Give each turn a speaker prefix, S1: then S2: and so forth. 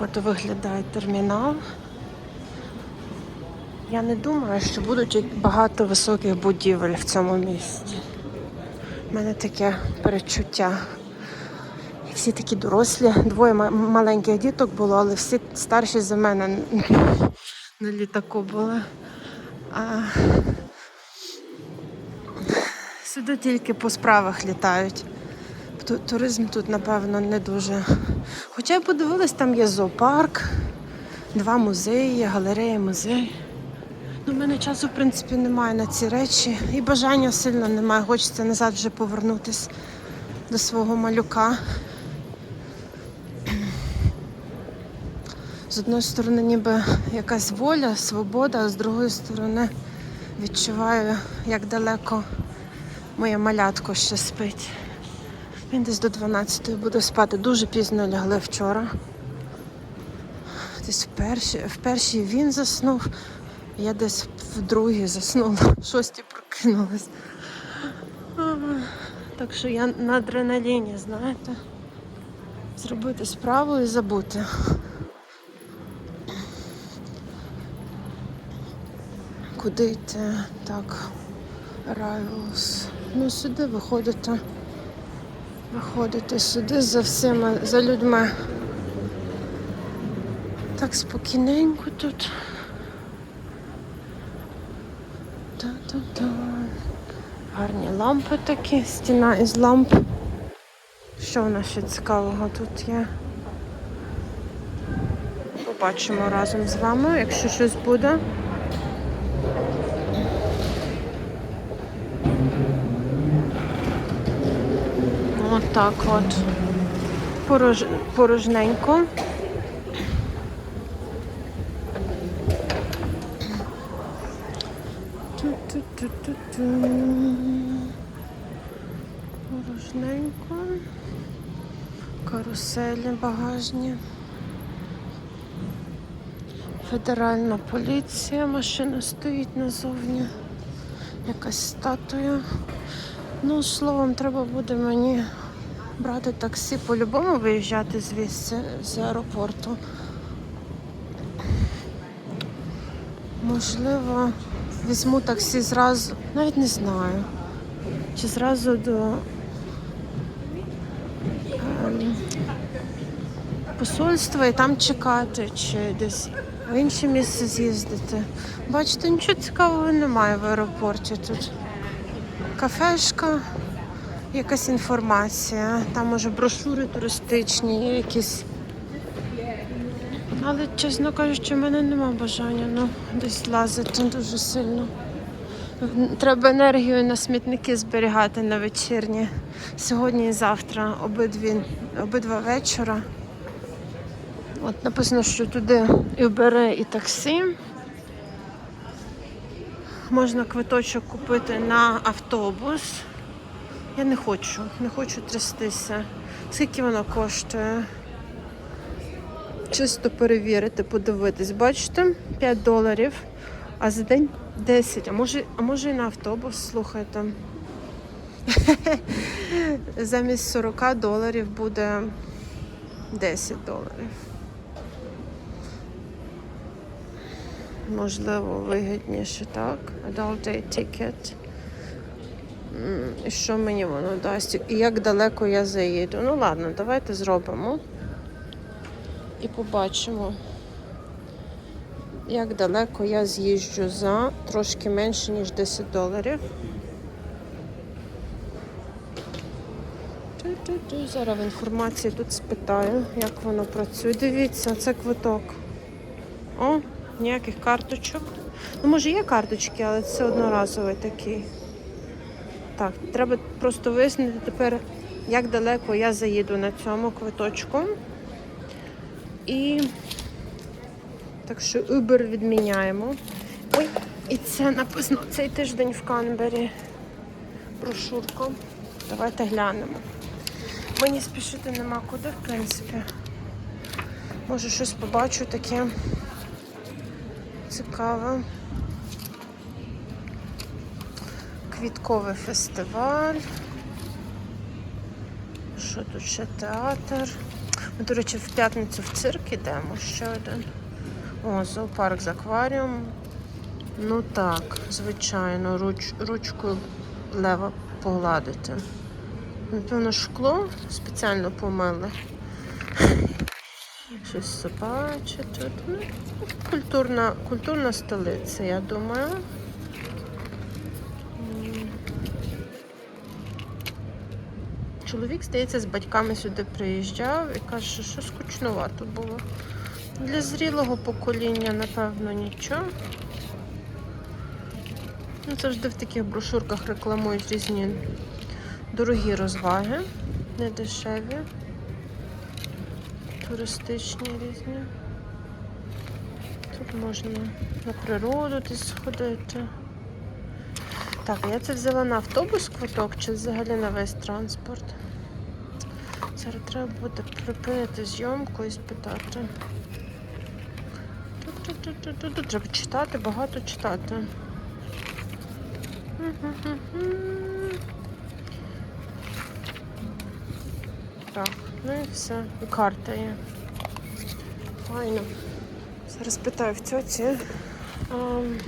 S1: от виглядає термінал. Я не думаю, що будуть багато високих будівель в цьому місті. У мене таке перечуття. Всі такі дорослі, двоє маленьких діток було, але всі старші за мене на літаку були. А сюди тільки по справах літають. Ту- Туризм тут, напевно, не дуже. Хоча я подивилась, там є зоопарк, два музеї, є галерея, музей. Ну, в мене часу, в принципі, немає на ці речі. І бажання сильно немає. Хочеться назад вже повернутися до свого малюка. З одної сторони, ніби якась воля, свобода, а з другої сторони відчуваю, як далеко моє малятко ще спить. Він десь до 12 буде спати. Дуже пізно лягли вчора. Десь в першій, в першій він заснув, я десь в другій заснула, в шостій прокинулась. Так що я на адреналіні, знаєте. Зробити справу і забути. Куди йти? Так. Райвус. Ну, сюди виходите. Виходите сюди за всіма, за людьми. Так спокійненько тут. Та-та-та. Гарні лампи такі, стіна із ламп. Що в нас ще цікавого тут є? Побачимо разом з вами, якщо щось буде. Так от. Порож... Порожненько. Порожненько. Каруселі багажні. Федеральна поліція, машина стоїть назовні. Якась статуя. Ну, словом, треба буде мені брати таксі, по-любому виїжджати звідси з аеропорту. Можливо, візьму таксі зразу, навіть не знаю. Чи зразу до ем, посольства і там чекати, чи десь в інше місце з'їздити. Бачите, нічого цікавого немає в аеропорті тут. Кафешка, якась інформація, там може брошури туристичні, є якісь. Але, чесно кажучи, в мене нема бажання ну, десь лазити дуже сильно. Треба енергію на смітники зберігати на вечірні. Сьогодні і завтра, обидві, обидва вечора. От написано, що туди і бере і таксі. Можна квиточок купити на автобус. Я не хочу, не хочу трястися. Скільки воно коштує? Чисто перевірити, подивитись. Бачите, 5 доларів, а за день 10. А може, а може і на автобус, слухайте. Замість 40 доларів буде 10 доларів. Можливо, вигідніше, так? Adult Day Ticket. Що мені воно дасть? І як далеко я заїду? Ну ладно, давайте зробимо. І побачимо, як далеко я з'їжджу за трошки менше, ніж 10 доларів. Зараз в інформації тут спитаю, як воно працює. Дивіться, це квиток. О, ніяких карточок. Ну, може, є карточки, але це одноразовий такий. Так, треба просто вияснити тепер, як далеко я заїду на цьому квиточку. І так що Uber відміняємо. Ой, і це написано цей тиждень в Канбері. Брошурку. Давайте глянемо. Мені спішити нема куди, в принципі. Може щось побачу таке цікаве. Квітковий фестиваль. Що тут ще театр? Ми, до речі, в п'ятницю в цирк ідемо ще один. О, зоопарк з акваріумом. Ну так, звичайно, руч, ручкою лева погладити. Напевно, шкло спеціально помили. Щось собаче тут. Ну, культурна, культурна столиця, я думаю. Чоловік, здається, з батьками сюди приїжджав і каже, що щось скучнувато було. Для зрілого покоління, напевно, нічого. Ну, завжди в таких брошурках рекламують різні дорогі розваги, не дешеві, туристичні різні. Тут можна на природу десь сходити. Так, я це взяла на автобус квиток чи взагалі на весь транспорт. Зараз треба буде припинити зйомку і спитати. Тут, треба читати, багато читати. Так, ну і все. І карта є. Файно. Зараз питаю в тьоті. ем,